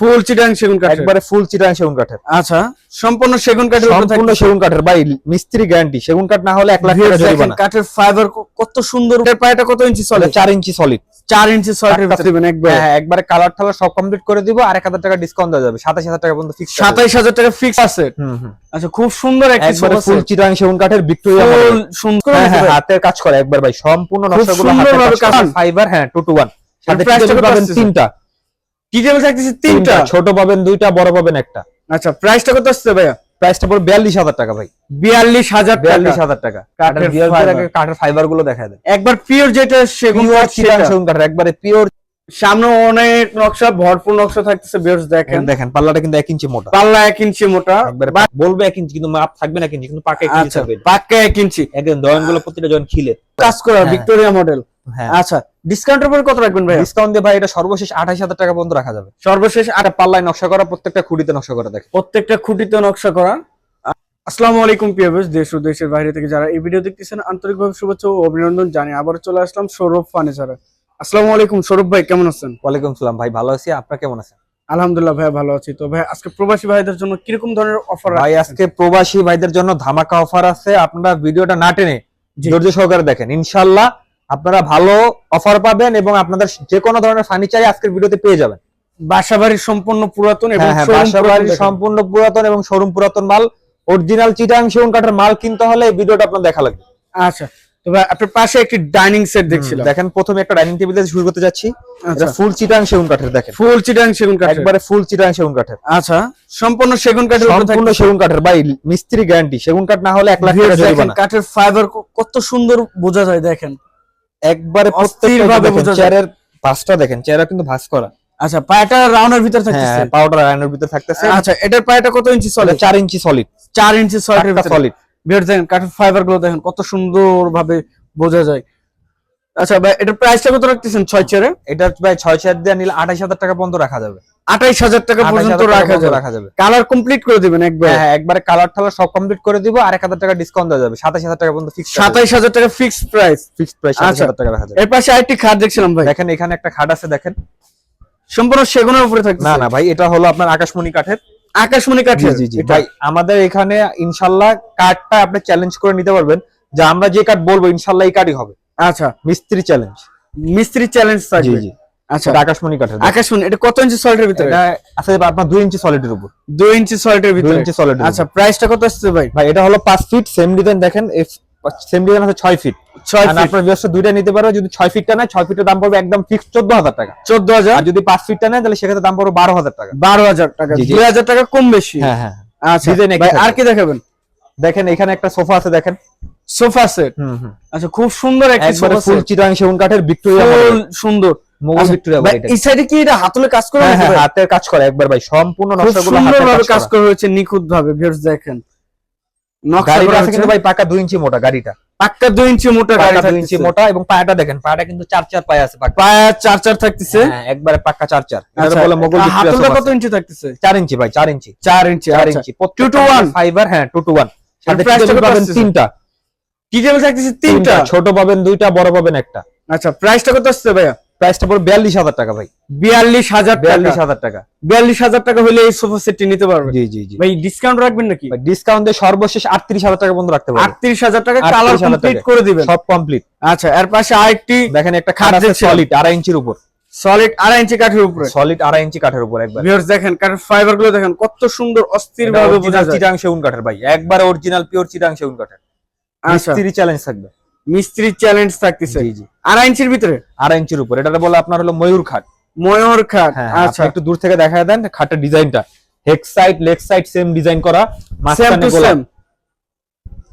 ফুল চিটাং সেগুন কাঠ একবারে ফুল চিটাং সেগুন কাঠের। আচ্ছা সম্পূর্ণ সেগুন কাঠের সম্পূর্ণ সেগুন কাঠের ভাই মিস্ত্রি গ্যারান্টি সেগুন কাঠ না হলে এক লাখ টাকা জরিমানা কাঠের ফাইবার কত সুন্দর এর পায়টা কত ইঞ্চি ইঞ্চি সলিড চার ইঞ্চি ছয়টার দিবেন একবার। হ্যাঁ একবারে কালার টালার সব কমপ্লিট করে দিব আর এক হাজার টাকা ডিসকাউন্ট দেওয়া যাবে। সাতাশ হাজার টাকা পর্যন্ত ফিক্স টাকা ফিক্স আছে। আচ্ছা খুব সুন্দর একটি একবারে ফুল চিটাং সেগুন কাঠের ভিক্টোরিয়া ফুল সুন্দর হ্যাঁ হ্যাঁ হাতের কাজ করে। একবার ভাই সম্পূর্ণ নকশাগুলো হাতের কাজ কাজ। ফাইবার হ্যাঁ টু সাথে পাবেন তিনটা। কি টেবিল থাকতেছে তিনটা। ছোট পাবেন দুইটা বড় পাবেন একটা। আচ্ছা প্রাইসটা কত আসছে ভাইয়া? প্রাইসটা পড়ে বিয়াল্লিশ হাজার টাকা ভাই। বিয়াল্লিশ হাজার বিয়াল্লিশ হাজার টাকা। কাঠের ফাইবারগুলো দেখা দেয় একবার পিওর যেটা সেগুলো। সেগুন কাঠের একবারে পিওর সামনে অনেক নকশা ভরপুর নকশা থাকতেছে বিয়ার্স দেখেন। দেখেন পাল্লাটা কিন্তু এক ইঞ্চি মোটা। পাল্লা এক ইঞ্চি মোটা। বলবে এক ইঞ্চি কিন্তু মাপ থাকবে না ইঞ্চি কিন্তু পাকা এক ইঞ্চি আচ্ছা থাকবে পাক্কা এক ইঞ্চি। একদমগুলো প্রতিটা জয়েন্ট খিলে। কাজ করা। ভিক্টোরিয়া মডেল হ্যাঁ। আচ্ছা ডিসকাউন্টের পরে কত রাখবেন ভাই ডিসকাউন্ট দিয়ে ভাই এটা সর্বশেষ আঠাশ হাজার টাকা পর্যন্ত রাখা যাবে। সর্বশেষ আর পাল্লায় নকশা করা প্রত্যেকটা খুঁটিতে নকশা করা দেখে প্রত্যেকটা খুঁটিতে নকশা করা। আসসালামু আলাইকুম পিয়াবেশ দেশ ও দেশের বাইরে থেকে যারা এই ভিডিও দেখতেছেন আন্তরিকভাবে শুভেচ্ছা ও অভিনন্দন জানি আবার চলে আসলাম সৌরভ ফার্নিচারে। আসসালামু আলাইকুম সৌরভ ভাই কেমন আছেন? ওয়ালাইকুম সালাম ভাই ভালো আছি। আপনার কেমন আছেন? আলহামদুলিল্লাহ ভাই ভালো আছি। তো ভাই আজকে প্রবাসী ভাইদের জন্য কীরকম ধরনের অফার ভাই আজকে প্রবাসী ভাইদের জন্য ধামাকা অফার আছে। আপনারা ভিডিওটা না টেনে ধৈর্য সহকারে দেখেন। ইনশাল্লাহ আপনারা ভালো অফার পাবেন এবং আপনাদের যে কোনো ধরনের ফার্নিচারই আজকের ভিডিওতে পেয়ে যাবেন। বাসা বাড়ির সম্পূর্ণ পুরাতন এবং হ্যাঁ হ্যাঁ বাসা পুরাতন সম্পূর্ণ পুরাতন এবং শোরুম পুরাতন মাল। অরিজিনাল চিটাং সেগুন কাঠের মাল কিনতে হলে এই ভিডিওটা আপনার দেখা লাগবে। আচ্ছা। তো ভাই আপনার পাশে একটি ডাইনিং সেট দেখছিলাম। দেখেন প্রথমে একটা ডাইনিং টেবিল দিয়ে শুরু করতে যাচ্ছি। আচ্ছা। এটা ফুল চিটাং সেগুন কাঠের দেখেন। ফুল চিটাং সেগুন কাঠ একবারে ফুল চিটাং সেগুন কাঠের। আচ্ছা সম্পূর্ণ সেগুন কাঠের সম্পূর্ণ সেগুন কাঠের ভাই মিস্ত্রি গ্যারান্টি সেগুন কাঠ না হলে এক লাখ টাকা জরিমানা। কাঠের ফাইবার কত সুন্দর বোঝা যায় দেখেন। একবারে প্রত্যেকটা বোঝা যায়। চেয়ারের ভাঁজটা দেখেন চেয়ারটা কিন্তু ভাঁজ করা। আচ্ছা পায়াটা রাউন্ডের ভিতর থাকতেছে? হ্যাঁ পাউডার আয়নের ভিতর থাকতেছে। আচ্ছা এটার পায়াটা কত ইঞ্চি চলে চার ইঞ্চি সলিড চার ইঞ্চি ছয়টার ভিতরে। সলিড বের দেখেন কাঠের ফাইবারগুলো দেখেন কত সুন্দর ভাবে বোঝা যায়। আচ্ছা ভাই এটার প্রাইসটা কত রাখতেছেন ছয় চেয়ারে? এটা ভাই ছয় চেয়ার দিয়ে নিলে আঠাশ হাজার টাকা পর্যন্ত রাখা যাবে। আঠাইশ হাজার টাকা পর্যন্ত রাখা যাবে। রাখা যাবে। কালার কমপ্লিট করে দিবেন একবার। হ্যাঁ হ্যাঁ একবারে কালার টালার সব কমপ্লিট করে দিব আর এক হাজার টাকা ডিসকাউন্ট দেওয়া যাবে। সাতাশ হাজার টাকা পর্যন্ত ফিক্স সাতাইশ হাজার টাকা ফিক্স প্রাইস ফিক্সড প্রাইস সাতাশ। হাজার টাকা রাখা যাবে। এর পাশে আরেকটি খাট দেখছিলাম ভাই। দেখেন এখানে একটা খাট আছে দেখেন। সম্পূর্ণ সেগুনের উপরে থাকছে না না ভাই এটা হলো আপনার আকাশমণি কাঠের। আকাশমণি জি জি ভাই আমাদের এখানে ইনশাল্লাহ কাঠটা আপনি চ্যালেঞ্জ করে নিতে পারবেন। যে আমরা যে কাঠ বলব ইনশাল্লাহ এই কাঠই হবে। আচ্ছা। মিস্ত্রি চ্যালেঞ্জ মিস্ত্রি চ্যালেঞ্জ থাকবে। জি আচ্ছা। আকাশমণি কাঠের আকাশমণি এটা কত ইঞ্চি সল্টের ভিতরে? এটা আছে আপনার দুই ইঞ্চি সলিডের উপর। দুই ইঞ্চি সল্টের দুই ভিতরে? ইঞ্চি সলিড আচ্ছা প্রাইসটা কত আসছে ভাই? ভাই এটা হলো পাঁচ ফিট সেম ডিজাইন দেখেন সেম ডিজাইন আছে ছয় ফিট ছয় আর ফিট আপনার ব্যবসা দুইটা নিতে পারবে যদি ছয় ফিটটা নেয় ছয় ফিটের দাম পড়বে একদম ফিক্স চোদ্দ হাজার টাকা। চোদ্দ হাজার আর যদি পাঁচ ফিটটা নেয় তাহলে সেক্ষেত্রে দাম পড়বে বারো হাজার টাকা। বারো হাজার টাকা। জি, জি। দুই হাজার টাকা কম বেশি। হ্যাঁ হ্যাঁ। আচ্ছা ভাই, আর কি দেখাবেন? দেখেন এখানে একটা সোফা আছে দেখেন। Sofa set? আচ্ছা খুব সুন্দর একটি সোফা ফুল চিটাং সেগুন কাঠের ভিক্টোরিয়া ফুল সুন্দর। মোগল আচ্ছা, ভিক্টোরিয়া ভাই, এই সাইডে কি এটা হাতলে কাজ করে হ্যাঁ হ্যাঁ হাতের কাজ করে একবার ভাই। সম্পূর্ণ নকশাগুলো হাতের কাজ করা। হয়েছে নিখুঁত ভাবে ভিউয়ার্স দেখেন। গাড়িটা আছে কিন্তু ভাই পাকা দুই ইঞ্চি মোটা গাড়িটা। পাক্কা দুই ইঞ্চি মোটা গাড়ি দুই ইঞ্চি মোটা এবং পায়াটা দেখেন পায়াটা কিন্তু চার চার পায়া আছে পায়া চার চার থাকতেছে? হ্যাঁ একবারে পাক্কা চার চার। আচ্ছা, বলে মোগল হাতলটা কত ইঞ্চি থাকতেছে? চার ইঞ্চি ভাই চার ইঞ্চি। চার ইঞ্চি চার আচ্ছা। Inch one? ফাইবার হ্যাঁ টু টু ওয়ান। পাবেন তিনটা। কি টেবিল থাকতেছে তিনটা? তিনটা ছোট পাবেন দুইটা বড় পাবেন একটা। আচ্ছা প্রাইসটা কত আসছে ভাইয়া? প্রাইসটা পড়বে বিয়াল্লিশ হাজার টাকা ভাই। বিয়াল্লিশ হাজার বিয়াল্লিশ হাজার টাকা। বিয়াল্লিশ হাজার টাকা হলে এই সোফা সেটটি নিতে পারবে জি জি জি। ভাই ডিসকাউন্ট রাখবেন নাকি? ডিসকাউন্ট দিয়ে সর্বশেষ আটত্রিশ হাজার টাকা পর্যন্ত রাখতে পারবেন। আটত্রিশ হাজার টাকা কালার কমপ্লিট করে দিবেন। সব কমপ্লিট আচ্ছা এর পাশে আরেকটি দেখেন একটা খাট আছে সলিড আড়াই ইঞ্চির উপর। সলিড আড়াই ইঞ্চি কাঠের উপরে। সলিড আড়াই ইঞ্চি কাঠের উপর একবার। ভিউয়ার্স দেখেন কাঠের ফাইবারগুলো দেখেন কত সুন্দর অস্থির ভাবে বোঝা যায়। চিটাং সেগুন কাঠের ভাই। একবার অরিজিনাল পিওর চিটাং সেগুন কাঠের। আচ্ছা। চ্যালেঞ্জ থাকবে। মিস্ত্রি চ্যালেঞ্জ থাকতেছে। আড়াই ইঞ্চির ভিতরে? আড়াই ইঞ্চির উপর। এটা বলে আপনার হলো ময়ূর খাট। ময়ূর খাট হ্যাঁ আচ্ছা। একটু দূর থেকে দেখা দেন খাটের ডিজাইনটা। Head side leg side same design করা মাঝখানে গোলাপ।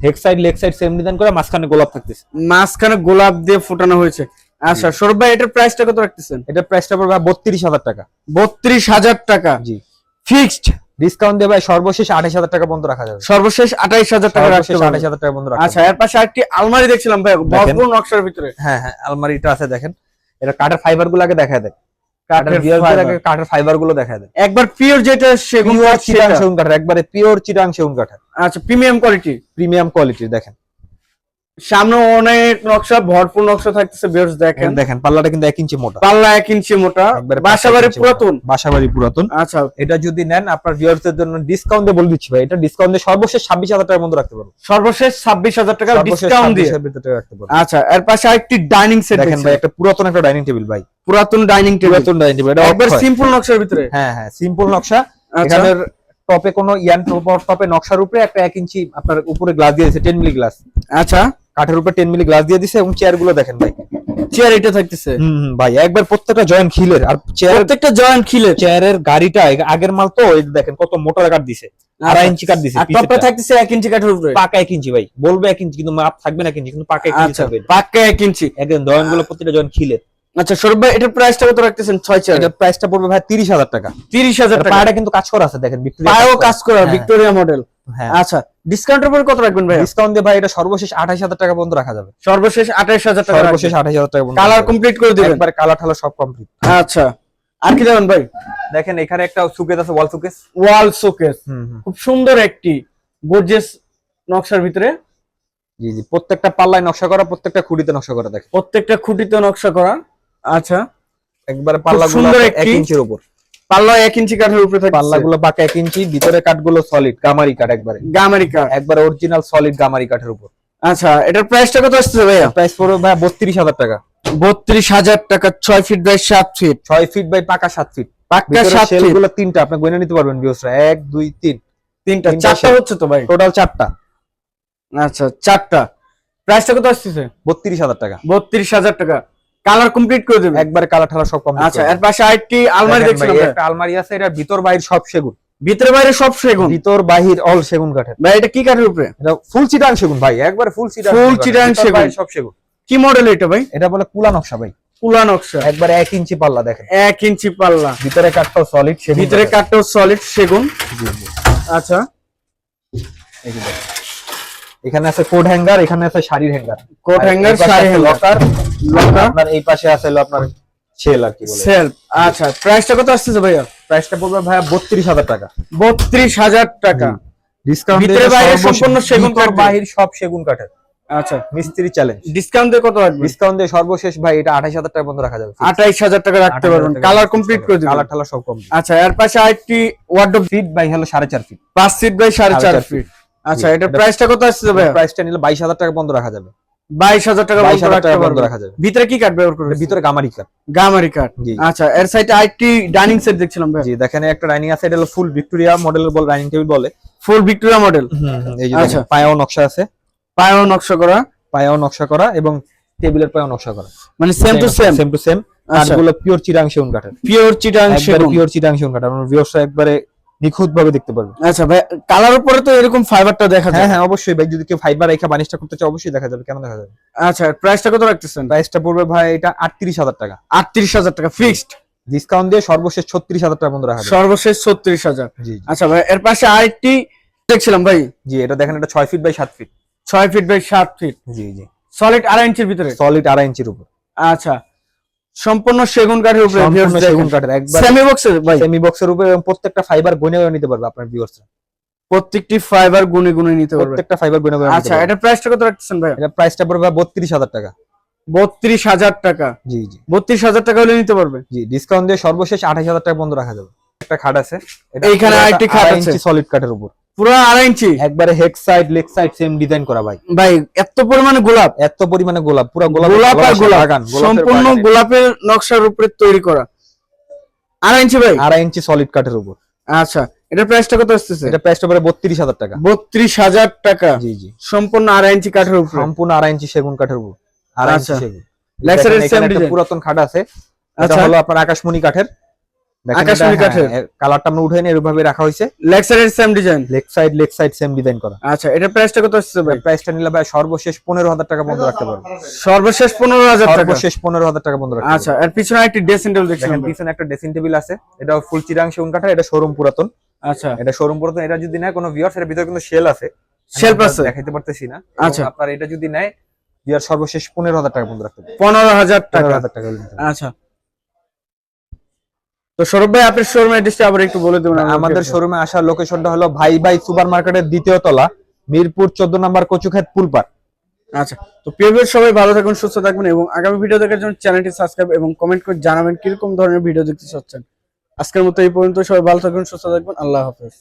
Head side leg side same design করা মাঝখানে গোলাপ থাকতেছে। মাঝখানে গোলাপ দিয়ে ফোটানো হয়েছে। আচ্ছা সৌরভ ভাই এটার প্রাইসটা কত রাখতেছেন? এটা প্রাইসটা পড়বে বত্রিশ হাজার টাকা। বত্রিশ হাজার টাকা। জি। ফিক্সড ডিসকাউন্ট দিয়ে ভাই সর্বশেষ আঠাশ হাজার টাকা বন্ধ রাখা যাবে। সর্বশেষ আঠাইশ হাজার টাকা আঠাশ হাজার টাকা বন্ধ রাখা আচ্ছা এর পাশে আরেকটি আলমারি দেখছিলাম ভাই ভরপুর নকশার ভিতরে। হ্যাঁ হ্যাঁ আলমারিটা আছে দেখেন। এটা কাঠের ফাইবারগুলো আগে দেখা দেয় কাঠের ফাইবারগুলো দেখা দেয় একবার পিওর যেটা সেগুন কাঠ সেগুন একবারে পিওর চিটাং সেগুন কাঠ আচ্ছা প্রিমিয়াম কোয়ালিটি প্রিমিয়াম কোয়ালিটি দেখেন। সামনে অনেক নকশা ভরপুর নকশা থাকতেছে বেশ দেখেন। দেখেন পাল্লাটা কিন্তু এক ইঞ্চি মোটা। পাল্লা এক ইঞ্চি মোটা বাসাবাড়ি। পুরাতন। বাসাবাড়ি পুরাতন। আচ্ছা। এটা যদি নেন আপনার ভিউয়ার্সদের জন্য ডিসকাউন্ট দিয়ে বলে দিচ্ছি ভাই এটা ডিসকাউন্ট দিয়ে সর্বশেষ ছাব্বিশ হাজার টাকার মধ্যে রাখতে পারব। সর্বশেষ ছাব্বিশ হাজার টাকা ডিসকাউন্ট দিয়ে। রাখতে পারব। আচ্ছা এর পাশে আরেকটি ডাইনিং সেট দেখেন ভাই একটা পুরাতন একটা ডাইনিং টেবিল ভাই। পুরাতন ডাইনিং টেবিল পুরাতন ডাইনিং টেবিল এটা একবার সিম্পল নকশার ভিতরে। হ্যাঁ হ্যাঁ সিম্পল নকশা। আচ্ছা। এখানের টপে কোনো ইয়ান টপে নকশার উপরে একটা এক ইঞ্চি আপনার উপরে গ্লাস দিয়েছে টেন মিলি গ্লাস আচ্ছা। কাঠের রুপে টেন মিলি গ্লাস দিয়ে দিছে এবং চেয়ারগুলো দেখেন ভাই। চেয়ার এটা থাকতেছে। হুম ভাই। একবার প্রত্যেকটা জয়েন্ট খিলের আর চেয়ার প্রত্যেকটা জয়েন্ট খিলে চেয়ারের গাড়িটা আগের মাল তো এই দেখেন কত মোটর কাট দিছে। আড়াই ইঞ্চি কাট দিছে টপটা থাকতেছে এক ইঞ্চি কাঠের উপরে। পাকা এক ইঞ্চি ভাই। বলবে এক ইঞ্চি কিন্তু মাপ থাকবে না এক ইঞ্চি কিন্তু পাকা এক ইঞ্চি আচ্ছা থাকবে। এক ইঞ্চি। একদম জয়েন্টগুলো প্রত্যেকটা জয়েন্ট খিলের। আচ্ছা সৌরভ ভাই এটার প্রাইসটা কত রাখতেছেন? ছয় চেয়ার এটা প্রাইসটা পড়বে ভাই তিরিশ হাজার টাকা। তিরিশ হাজার টাকা? পাড়াটা কিন্তু কাজ করা আছে দেখেন ভিক্টোরিয়া পায়েও কাজ করা। হ্যাঁ। ভিক্টোরিয়া মডেল হ্যাঁ। আচ্ছা ডিসকাউন্টের উপর কত রাখবেন ভাই ডিসকাউন্ট দিয়ে ভাই এটা সর্বশেষ আঠাশ হাজার টাকা পর্যন্ত রাখা যাবে। সর্বশেষ আঠাইশ হাজার টাকা সর্বশেষ আঠাশ হাজার টাকা পর্যন্ত কালার কমপ্লিট করে দিবেন। একবার কালার ঠালা সব কমপ্লিট আচ্ছা আর কি দেবেন ভাই? দেখেন এখানে একটা সুকেস আছে ওয়াল সুকেস ওয়াল হুম খুব সুন্দর একটি গর্জিয়াস নকশার ভিতরে। জি জি প্রত্যেকটা পাল্লায় নকশা করা প্রত্যেকটা খুঁড়িতে নকশা করা দেখেন। প্রত্যেকটা খুঁটিতে নকশা করা। আচ্ছা। একবারে পাল্লাগুলো সুন্দর এক ইঞ্চির উপর। পাল্লা এক ইঞ্চি কাঠের উপরে থাকে পাল্লাগুলো পাকা এক ইঞ্চি ভিতরে কাঠগুলো সলিড গামারি কাঠ একবারে। গামারি কাঠ। একবারে অরিজিনাল সলিড গামারি কাঠের উপর। আচ্ছা এটার প্রাইসটা কত আসছে ভাইয়া? প্রাইস পড়বে ভাই বত্রিশ হাজার টাকা। বত্রিশ হাজার টাকা ছয় ফিট বাই সাত ফিট ছয় ফিট বাই পাকা সাত ফিট পাক্কা সাত ফিটগুলো তিনটা আপনি গয়না নিতে পারবেন ভিউসরা এক দুই তিন। তিনটা চারটা হচ্ছে তো ভাই? টোটাল চারটা। আচ্ছা চারটা। প্রাইসটা কত আসতেছে? বত্রিশ হাজার টাকা। বত্রিশ হাজার টাকা। কালার কমপ্লিট করে দেবে। একবার কালার ঠালা সব কম আচ্ছা এর পাশে আরেকটি আলমারি দেখছিলাম একটা আলমারি আছে এটা ভিতর বাইরে সব সেগুন। ভিতরে বাইরে সব সেগুন? ভিতর বাহির অল সেগুন কাঠের। ভাই এটা কি কাঠের উপরে? এটা ফুল চিটাং সেগুন ভাই একবার ফুল চিটাং ফুল সেগুন কাঠের। চিটাং সেগুন। সব সেগুন। কি মডেল এটা ভাই? এটা বলে কুলা নকশা ভাই। কুলা নকশা। একবারে এক ইঞ্চি পাল্লা দেখেন। এক ইঞ্চি পাল্লা। ভিতরে কাঠটাও সলিড সেগুন ভিতরে। কাঠটাও সলিড সেগুন। আচ্ছা। এই যে দেখেন। এখানে আছে কোড হ্যাঙ্গার এখানে আছে শাড়ির হ্যাঙ্গার। কোট হ্যাঙ্গার শাড়ি হ্যাঙ্গার। লকার লকার আপনার এই পাশে আছে আপনার ছেল আর কি বলে। সেলফ আচ্ছা প্রাইসটা কত আসতেছে ভাইয়া? প্রাইসটা পড়বে ভাইয়া বত্রিশ হাজার টাকা। বত্রিশ হাজার টাকা। ডিসকাউন্ট ভিতরে বাইরে সম্পূর্ণ সেগুন কাঠ বাহির সব সেগুন কাঠের। আচ্ছা। মিস্ত্রি চ্যালেঞ্জ ডিসকাউন্ট দিয়ে কত রাখবেন? ডিসকাউন্ট দিয়ে সর্বশেষ ভাই এটা আঠাশ হাজার টাকা বন্ধ রাখা যাবে। আঠাইশ হাজার টাকা রাখতে পারবেন। কালার কমপ্লিট করে দিবেন। কালার টালা সব কম আচ্ছা এর পাশে আরেকটি ওয়ার্ডরোব ফিট বাই হলো সাড়ে চার ফিট পাঁচ ফিট বাই চার চার ফিট আচ্ছা এটা- প্রাইসটা কত আসছে ভাইয়া? প্রাইসটা নিলে বাইশ হাজার টাকা বন্ধ রাখা যাবে। বাইশ হাজার টাকা বাইশ বন্ধ রাখা যাবে। ভিতরে কি কাঠ ব্যবহার করবে ভিতরে গামারি কাঠ গামারি জি। আচ্ছা এর সাইডে আরেকটি ডাইনিং সেট দেখছিলাম ভাই জি দেখেন একটা ডাইনিং আছে এটা হলো ফুল ভিক্টোরিয়া মডেলের বল ডাইনিং টেবিল বলে। ফুল ভিক্টোরিয়া মডেল এই যে আচ্ছা। পায়েও নকশা আছে। পায়েও নকশা করা। পায়েও নকশা করা এবং টেবিলের পায়েও নকশা করা। মানে same to same same to same কাঠগুলো পিওর চিরাং সেগুন কাঠের। পিওর চিটাং সেগুন। পিওর চিরাং সেগুন কাঠ আপনার ভিউয়ার্সরা একবারে নিখুঁত ভাবে দেখতে পারবে। আচ্ছা ভাই কালার উপরে তো এরকম ফাইবারটা দেখা হ্যাঁ যায়। হ্যাঁ অবশ্যই ভাই যদি কেউ ফাইবার রেখা বানিশটা করতে চায় অবশ্যই দেখা যাবে। কেন দেখা যাবে? আচ্ছা প্রাইসটা কত রাখতেছেন? প্রাইসটা পড়বে ভাই এটা আটত্রিশ হাজার টাকা। আটত্রিশ হাজার টাকা ফিক্সড ডিসকাউন্ট দিয়ে সর্বশেষ ছত্রিশ হাজার টাকা বন্ধ রাখা সর্বশেষ ছত্রিশ হাজার। জি জি। আচ্ছা ভাই এর পাশে আরেকটি দেখছিলাম ভাই। জি এটা দেখেন এটা ছয় ফিট বাই সাত ফিট ছয় ফিট বাই সাত ফিট জি জি। সলিড আড়াই ইঞ্চির ভিতরে? সলিড আড়াই ইঞ্চির উপর। আচ্ছা। সম্পূর্ণ সেগুন কাঠের উপরে সেগুন কাঠের একবার সেমি বক্সের ভাই। সেমি বক্সের উপরে প্রত্যেকটা ফাইবার গনে গনে নিতে পারবে আপনার ভিউয়ার্স প্রত্যেকটি ফাইবার গুনে গুনে নিতে পারবে। প্রত্যেকটা ফাইবার গনে গনে আচ্ছা এটা প্রাইসটা কত রাখতেছেন ভাই? এটা প্রাইসটা পড়বে বত্রিশ হাজার টাকা। বত্রিশ হাজার টাকা। জি জি। বত্রিশ হাজার টাকা হলে নিতে পারবে? জি ডিসকাউন্ট দিয়ে সর্বশেষ আঠাশ হাজার টাকা বন্ধ রাখা যাবে। একটা খাট আছে। এটা এইখানে আরেকটি খাট আছে। সলিড কাঠের উপর। পুরো আড়াই ইঞ্চি। একবারে head side leg side same design করা ভাই। ভাই এত পরিমাণে গোলাপ। এত পরিমাণে গোলাপ পুরো গোলাপ গোলাপ আর গোলাপ সম্পূর্ণ গোলাপের নকশার উপরে তৈরি করা। আড়াই ইঞ্চি ভাই? আড়াই ইঞ্চি সলিড কাঠের উপর। আচ্ছা এটার প্রাইসটা কত আসতেছে? এটা প্রাইসটা পড়ে বত্রিশ হাজার টাকা। বত্রিশ হাজার টাকা। জি জি। সম্পূর্ণ আড়াই ইঞ্চি কাঠের উপরে। সম্পূর্ণ আড়াই ইঞ্চি সেগুন কাঠের উপর। আড়াই ইঞ্চি আচ্ছা। সেগুন। লেক্সারের সেম ডিজাইন পুরাতন খাট আছে। এটা আচ্ছা। হলো আপনার আকাশমণি কাঠের। আকাশমণি কাঠের। হ্যাঁ, কালারটা আমরা উঠে নিয়ে এরভাবে রাখা হয়েছে। Same design leg side leg side same design করা। আচ্ছা এটার প্রাইসটা কত আসছে ভাই? প্রাইসটা নিলে ভাই সর্বশেষ টাকা বন্ধ রাখতে পারবে। সর্বশেষ টাকা? সর্বশেষ পনেরো হাজার টাকা বন্ধ রাখতে আচ্ছা এর পিছনে একটি ড্রেসিং টেবিল ভাই। পিছনে একটা ড্রেসিং টেবিল আছে এটা ফুল চিরাং সেগুন কাঠের এটা শোরুম পুরাতন। আচ্ছা। এটা শোরুম পুরাতন এটা যদি নেয় কোনো ভিউয়ার্স এর ভিতরে কিন্তু শেল আছে? দেখাইতে পারতেছি না। আচ্ছা। আপনার এটা যদি নেয় ভিউয়ার সর্বশেষ পনেরো হাজার টাকা বন্ধ রাখতে পারবে পনেরো হাজার টাকা। টাকা। আচ্ছা। তো সৌরভ ভাই আপনার শোরুম অ্যাড্রেসটা আবার একটু বলে দেবেন আমাদের শোরুমে আসার লোকেশনটা হলো ভাই ভাই সুপার মার্কেটের দ্বিতীয় তলা মিরপুর চোদ্দ নম্বর কচুক্ষেত পুলপার আচ্ছা তো প্রিয় সবাই ভালো থাকুন সুস্থ থাকবেন এবং আগামী ভিডিও দেখার জন্য চ্যানেলটি সাবস্ক্রাইব এবং কমেন্ট করে জানাবেন কীরকম ধরনের ভিডিও দেখতে চাচ্ছেন। আজকের মতো এই পর্যন্ত সবাই ভালো থাকুন সুস্থ থাকবেন আল্লাহ হাফেজ।